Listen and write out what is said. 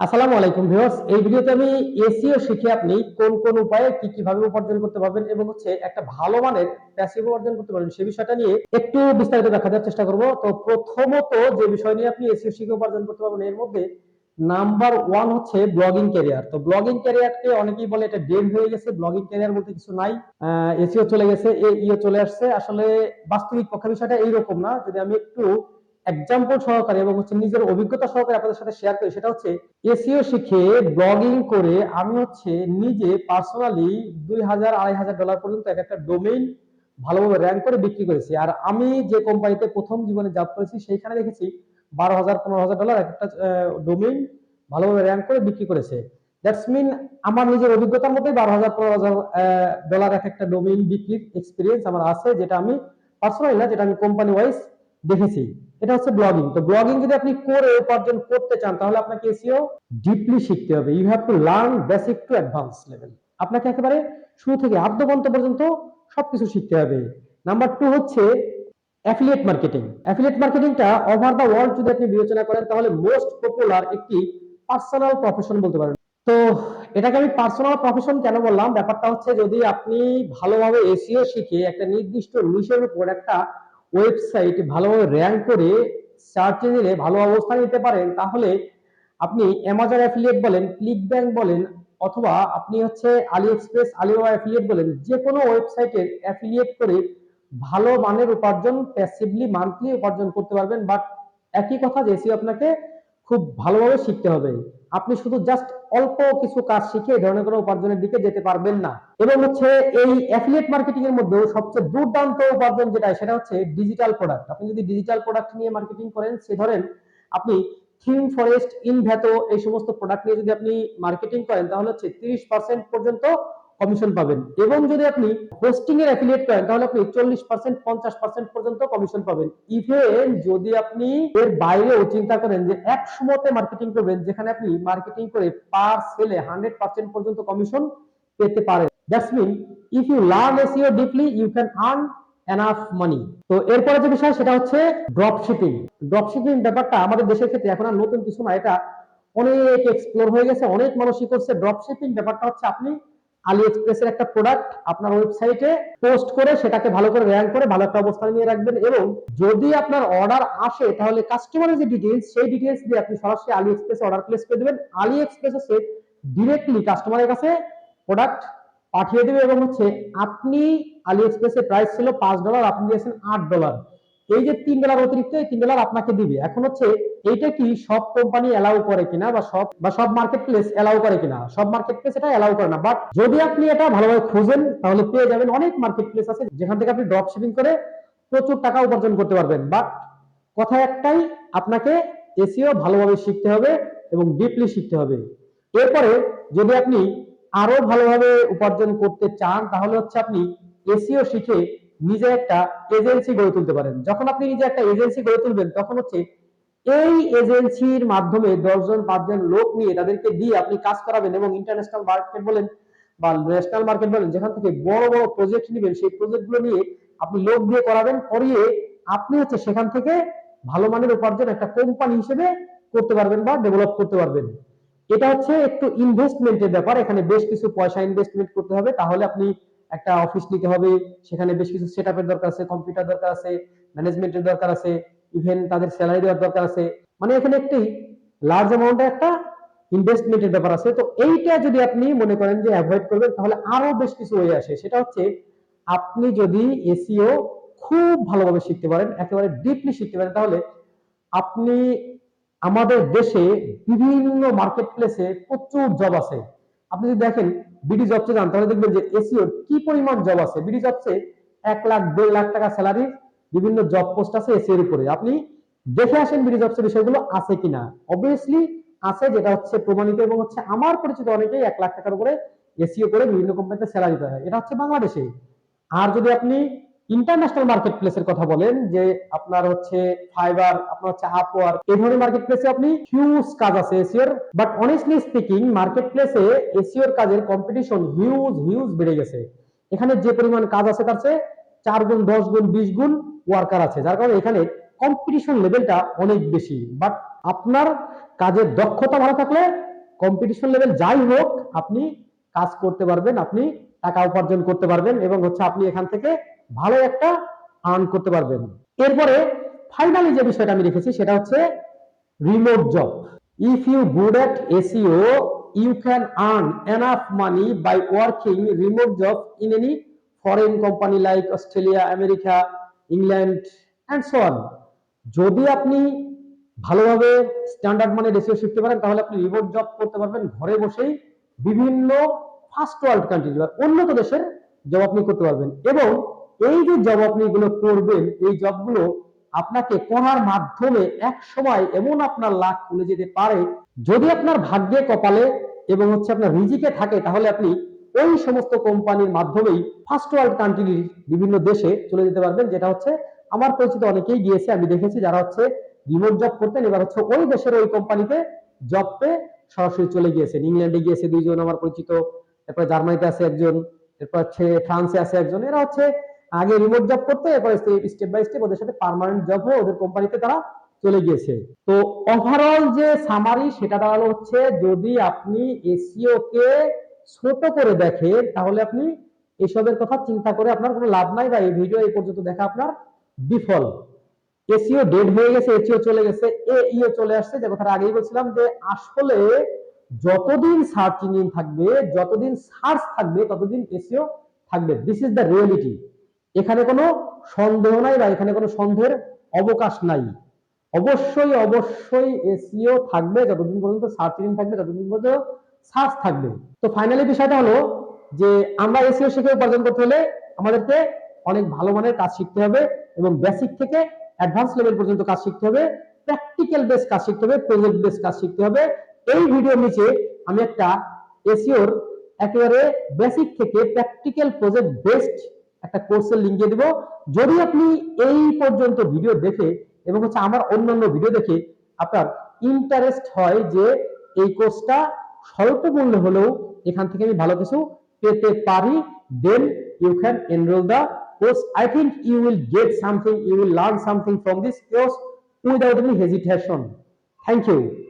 আসসালামু আলাইকুম ভিউয়ার্স, এই ভিডিওতে আমি এসইও শিখে আপনি কোন কোন উপায়ে কি কীভাবে উপার্জন করতে পারবেন এবং হচ্ছে একটা ভালো মানের প্যাসিভ উপার্জন করতে পারবেন সেই বিষয়টা নিয়ে একটু বিস্তারিত দেখা দেওয়ার চেষ্টা করব। তো প্রথমত যে বিষয় নিয়ে আপনি এসইও শিখে উপার্জন করতে পারবেন, এর মধ্যে নাম্বার ওয়ান হচ্ছে ব্লগিং ক্যারিয়ার তো ব্লগিং ক্যারিয়ারকে অনেকেই বলে এটা ডেড হয়ে গেছে ব্লগিং ক্যারিয়ার বলতে কিছু নাই। এসিও চলে গেছে, এ ইও চলে আসছে। আসলে বাস্তবিক পক্ষে বিষয়টা এইরকম না। যদি আমি একটু এক্সাম্পল সহকারে এবং হচ্ছে নিজের অভিজ্ঞতা সহকারে আপনাদের সাথে শেয়ার করি, সেটা হচ্ছে এসিও শিখে ব্লগিং করে আমি হচ্ছে নিজে পার্সোনালি দুই হাজার, আড়াই হাজার ডলার পর্যন্ত এক একটা ডোমেইন ভালোভাবে র্যাঙ্ক করে বিক্রি করেছি। আর আমি যে কোম্পানিতে প্রথম জীবনে জব করেছি, সেইখানে দেখেছি বারো হাজার, পনেরো হাজার ডলার এক একটা ডোমেইন ভালোভাবে র্যাঙ্ক করে বিক্রি করেছে। দ্যাটস মিন আমার নিজের অভিজ্ঞতার মধ্যে বারো হাজার, পনেরো হাজার ডলার এক একটা ডোমেইন বিক্রির এক্সপিরিয়েন্স আমার আছে, যেটা আমি পার্সোনালি না, যেটা আমি কোম্পানি ওয়াইজ দেখেছি। এটা হচ্ছে ব্লগিং তো ব্লগিং যদি আপনি করে উপার্জন করতে চান, তাহলে আপনাকে এসিও ডিপলি শিখতে হবে। You have to learn basic to advance level আপনাকে একেবারে শুরু থেকে আদ্যবন্ত পর্যন্ত সবকিছু শিখতে হবে। নাম্বার টু হচ্ছে অ্যাফিলিয়েট মার্কেটিং অ্যাফিলিয়েট মার্কেটিংটা ওভার দ্য ওয়ার্ল্ড যদি আপনি বিবেচনা করেন, তাহলে মোস্ট পপুলার একটি পার্সোনাল প্রফেশন বলতে পারেন। তো এটাকে আমি পার্সোনাল প্রফেশন কেন বললাম? ব্যাপারটা হচ্ছে যদি আপনি ভালোভাবে এসিও শিখে একটা নির্দিষ্ট নিশের উপর একটা ওয়েবসাইট ভালোভাবে র্যাঙ্ক করে সার্চ ইঞ্জিনে ভালো অবস্থান নিতে পারেন, তাহলে আপনি অ্যামাজন অ্যাফিলিয়েট বলেন ক্লিক ব্যাংক বলেন, অথবা আপনি হচ্ছে আলি এক্সপ্রেস আলিবাবা অ্যাফিলিয়েট বলেন যে কোনো ওয়েবসাইটের অ্যাফিলিয়েট করে ভালো মানের উপার্জন প্যাসিভলি মান্থলি উপার্জন করতে পারবেন। বাট একই কথা যে আপনাকে খুব ভালোভাবে শিখতে হবে। আপনি শুধু জাস্ট অল্প কিছু কাজ শিখে এই ধরনের কোনো উপার্জনের দিকে যেতে পারবেন না। এবং হচ্ছে এই অ্যাফিলিয়েট মার্কেটিং এর মধ্যে সবচেয়ে দুর্দান্ত উপার্জন যেটা, সেটা হচ্ছে ডিজিটাল প্রোডাক্ট আপনি যদি ডিজিটাল প্রোডাক্ট নিয়ে মার্কেটিং করেন, সে ধরেন আপনি থিম ফরেস্ট ইনভ্যাটো এই সমস্ত প্রোডাক্ট নিয়ে যদি আপনি মার্কেটিং করেন, তাহলে হচ্ছে তিরিশ পার্সেন্ট পর্যন্ত কমিশন পাবেন। এবং যদি আপনি হোস্টিং এর অ্যাফিলিয়েট করেন, তাহলে আপনি চল্লিশ পার্সেন্ট পঞ্চাশ পার্সেন্ট পর্যন্ত কমিশন পাবেন। ইভেন যদি আপনি এর বাইরেও চিন্তা করেন যে এক সময়তে মার্কেটিং করবেন, যেখানে আপনি মার্কেটিং করে পার সেলে হান্ড্রেড পার্সেন্ট পর্যন্ত কমিশন পেতে পারেন। That's mean if you learn SEO deeply you can earn enough money তো এরপরে যে বিষয়, সেটা হচ্ছে ড্রপ শিপিং ড্রপ শিপিং ব্যাপারটা আমাদের দেশের ক্ষেত্রে এখন আর নতুন কিছু না, এটা অনেক এক্সপ্লোর হয়ে গেছে, অনেক মানুষই করছে। ড্রপ শিপিং ব্যাপারটা হচ্ছে আপনি আলি এক্সপ্রেসের একটা প্রোডাক্ট আপনার ওয়েবসাইটে পোস্ট করে সেটাকে ভালো করে র্যাঙ্ক করে ভালো একটা অবস্থানে নিয়ে রাখবেন এবং যদি আপনার অর্ডার আসে, তাহলে কাস্টমারের যে ডিটেলস সেই ডিটেলস দিয়ে আপনি সরাসরি আলি এক্সপ্রেসে অর্ডার প্লেস করে দেবেন। আলি এক্সপ্রেস হচ্ছে ডিরেক্টলি কাস্টমারের কাছে প্রোডাক্ট পাঠিয়ে দেবে এবং হচ্ছে আপনি আলি এক্সপ্রেসের প্রাইস ছিল পাঁচ ডলার আপনি দিয়েছেন আট ডলার এই যে তিন ডলার অতিরিক্ত, এই তিন ডলার আপনাকে দিবে। এখন হচ্ছে, এইটা কি সব কোম্পানি এলাউ করে কিনা বা সব বা সব মার্কেট প্লেস এলাউ করে কিনা? সব মার্কেট প্লেস এটা এলাউ করে না। বাট যদি আপনি এটা ভালোভাবে খুঁজেন, তাহলে পেয়ে যাবেন অনেক মার্কেট প্লেস আছে, যেখান থেকে আপনি ড্রপ শিপিং করে প্রচুর টাকা উপার্জন করতে পারবেন। বাট কথা একটাই, আপনাকে এসিও ভালোভাবে শিখতে হবে এবং ডিপলি শিখতে হবে। এরপরে যদি আপনি আরও ভালোভাবে উপার্জন করতে চান, তাহলে হচ্ছে আপনি এসিও শিখে নিজে একটা এজেন্সি গড়ে তুলতে পারেন। যখন আপনি নিজে একটা এজেন্সি গড়ে তুলবেন, তখন হচ্ছে এই এজেন্সির মাধ্যমে দশজন, পাঁচজন লোক নিয়ে তাদেরকে দিয়ে আপনি কাজ করাবেন এবং ইন্টারন্যাশনাল মার্কেট বলেন বা ন্যাশনাল মার্কেট বলেন, যেখান থেকে বড় বড় প্রজেক্ট নেবেন, সেই প্রজেক্টগুলো নিয়ে আপনি লোক দিয়ে করাবেন, করিয়ে আপনি হচ্ছে সেখান থেকে ভালো মানের উপার্জন একটা কোম্পানি হিসেবে করতে পারবেন বা ডেভেলপ করতে পারবেন। এটা হচ্ছে একটু ইনভেস্টমেন্টের ব্যাপার। এখানে বেশ কিছু পয়সা ইনভেস্টমেন্ট করতে হবে। তাহলে আপনি একটা অফিস নিতে হবে, সেখানে বেশ কিছু সেট দরকার আছে কম্পিউটার দরকার আছে ম্যানেজমেন্টের দরকার আছে ইভেন তাদের স্যালারি দেওয়ার দরকার আছে। মানে এখানে একটি লার্জ অ্যামাউন্টে একটা ইনভেস্টমেন্টের ব্যাপার আছে। তো এইটা যদি আপনি মনে করেন যে অ্যাভয়েড করবেন, তাহলে আরও বেশ কিছু ওয়ে আসে। সেটা হচ্ছে, আপনি যদি এসিও খুব ভালোভাবে শিখতে পারেন, একেবারে ডিপলি শিখতে পারেন, তাহলে আপনি আমাদের দেশে বিভিন্ন মার্কেট প্লেসে প্রচুর জব আছে। আপনি যদি দেখেন বিডি জবসে যান তাহলে দেখবেন যে এসিওর কি পরিমাণ জব আছে? বিডি জবসে এক লাখ, দেড় লাখ টাকা স্যালারি বিভিন্ন জব পোস্ট আছে এসিওর উপরে। আপনি দেখে আসেন বিডি জবসের বিষয়গুলো আছে কিনা। অবভিয়াসলি আছে, যেটা হচ্ছে প্রমাণিত এবং হচ্ছে আমার পরিচিত অনেকেই এক লাখ টাকার উপরে এসিও করে বিভিন্ন কোম্পানিতে স্যালারি পায়। এটা হচ্ছে বাংলাদেশে। আর যদি আপনি ইন্টারন্যাশনাল মার্কেট প্লেসের কথা বলেন যে আপনার হচ্ছে ফাইবার আপনার হচ্ছে আপওয়ার এই ধরনের মার্কেট প্লেসে আপনি হিউজ কাজ আছে এসিওর বাট অনেস্টলি স্পিকিং মার্কেট প্লেসে এসিওর কাজের কম্পিটিশন হিউজ হিউজ বেড়ে গেছে। এখানে যে পরিমাণ কাজ আছে তার চেয়ে চার গুণ, দশ গুণ, বিশ গুণ ওয়ার্কার আছে। যার কারণে এখানে কম্পিটিশন লেভেলটা অনেক বেশি। বাট আপনার কাজের দক্ষতা ভালো থাকলে কম্পিটিশন লেভেল যাই হোক, আপনি কাজ করতে পারবেন, আপনি টাকা উপার্জন করতে পারবেন এবং হচ্ছে আপনি এখান থেকে ভালো একটা আর্ন করতে পারবেন এরপরে ফাইনালি যে বিষয়টা আমি রেখেছি, সেটা হচ্ছে remote job if you good at SEO you can earn enough money by working remote job in any foreign company like Australia America England and so on যদি আপনি ভালোভাবে স্ট্যান্ডার্ড মানে রেসিও শিখতে পারেন, তাহলে আপনি রিমোট জব করতে পারবেন ঘরে বসেই বিভিন্ন ফার্স্ট ওয়ার্ল্ড কান্ট্রি বা উন্নত দেশের জব আপনি করতে পারবেন। এবং এই যে জব আপনি এগুলো করবেন, এই জবগুলো আপনাকে করার মাধ্যমে এক সময় এমন আপনার লাখ খুলে যেতে পারে, যদি আপনার ভাগ্যে কপালে এবং হচ্ছে আপনার রিজিকে থাকে, তাহলে আপনি ওই সমস্ত কোম্পানির মাধ্যমেই ফার্স্ট ওয়ার্ল্ড কান্ট্রির বিভিন্ন দেশে চলে যেতে পারবেন, যেটা হচ্ছে আমার পরিচিত অনেকেই গিয়েছে, আমি দেখেছি যারা হচ্ছে রিমোট জব করতেন, এবার হচ্ছে ওই দেশের ওই কোম্পানিতে জব পেয়ে সরাসরি চলে গিয়েছেন। ইংল্যান্ডে গিয়েছে দুইজন আমার পরিচিত এরপর জার্মানিতে আছে একজন এরপর হচ্ছে ফ্রান্সে আছে একজন, এরা হচ্ছে আগে রিমোট জব করতে, এরপর স্টেপ বাই স্টেপ ওদের সাথে পার্মানেন্ট জব হয়ে ওদের কোম্পানিতে তারা চলে গিয়েছে। তো ওভারঅল যে সামারি সেটা দাঁড়াল হচ্ছে, যদি আপনি এসিও কে ছোট করে দেখেন, তাহলে আপনি এসবের কথা চিন্তা করে আপনার কোনো লাভ নাই বা এই ভিডিও এই পর্যন্ত দেখা আপনার বিফল। এসিও ডেড হয়ে গেছে এসিও চলে গেছে এ ইও চলে আসছে, যে কথাটা আগেই বলছিলাম যে আসলে যতদিন সার্চ ইঞ্জিন থাকবে, যতদিন সার্চ থাকবে, ততদিন এসিও থাকবে। দিস ইজ দ্য রিয়েলিটি এখানে কোনো সন্দেহ নাই বা এখানে কোনো সন্দেহের অবকাশ নাই। অবশ্যই অবশ্যই এসিও থাকবে, যতদিন পর্যন্ত সার্চ ইঞ্জিন থাকবে, ততদিন পর্যন্ত সার্চ থাকবে। তো ফাইনালি বিষয়টা হলো যে আমরা এসিও শিখে উপার্জন করতে হলে আমাদেরকে অনেক ভালো মানের কাজ শিখতে হবে এবং বেসিক থেকে অ্যাডভান্স লেভেল পর্যন্ত কাজ শিখতে হবে প্র্যাকটিক্যাল বেস কাজ শিখতে হবে প্রজেক্ট বেস কাজ শিখতে হবে। এই ভিডিওর নিচে আমি একটা এসিওর একেবারে বেসিক থেকে প্র্যাকটিক্যাল প্রজেক্ট বেসড একটা কোর্সের লিঙ্ক দিব। যদি আপনি এই পর্যন্ত ভিডিও দেখে এবং হচ্ছে আমার অন্যান্য ভিডিও দেখে আপনার ইন্টারেস্ট হয় যে এই কোর্সটা স্বল্প মূল্যে হলেও এখান থেকে আমি ভালো কিছু পেতে পারি then you can enroll the course. I think you will get something, you will learn something from this course without any hesitation. Thank you.